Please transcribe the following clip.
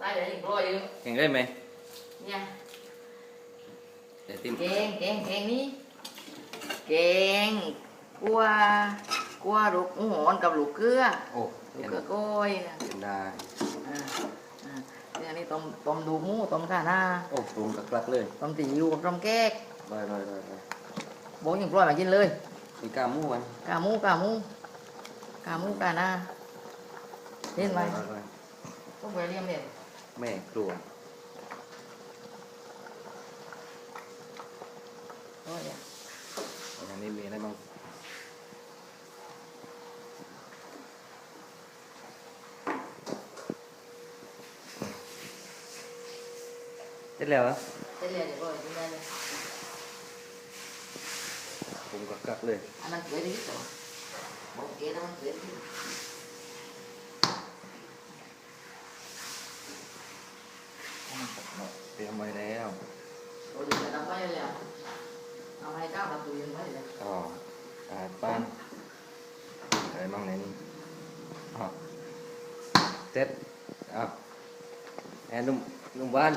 ตายเดี๋ยวอีกร้อยอยู่แข่งได้ไหมเนี่ยเดี๋ยวติมเก่งเก่งเก่งนี่เก่งกลัวกลัวลูกหมูหอนกับลูกเกลือโอ้ลูกเห็นเกลือโก้อยนะเห็นได้อ่าอ่าเรื่องนี้ต้มต้มดูหมูต้มข่าหน้าโอ้ปรุงกลักๆเลยต้มตีอิ๊วต้มแก๊กลอยลอยลอยลอยโบทยังปล่อยมากินเลยมีกล้ามู่มันกาหมูกาหมูกาหมูกาหน้าเล่นไหมลอยลอยต้องไปเรียมเด็ด แม่กลัวโอ้ยเนี่ยอย่างนี้มีอะไรบ้างเสร็จแล้วเหรอเส้นเลียเดี๋ยวปล่อยกินได้เลยปรุงกลักๆเลยอันนั้นเกลือดีที่สุดโอเคนะมันเกลือที่สุดเตรียมไว้แล้วโอ้ยจะทำไว้เลยอะเอาให้ก้าวทำตู้เย็นไว้เลยอ๋อ อาหารป้านอะไรบ้างในนี้อ๋อเสร็จอะแอนนุ่มนุ่มบ้าน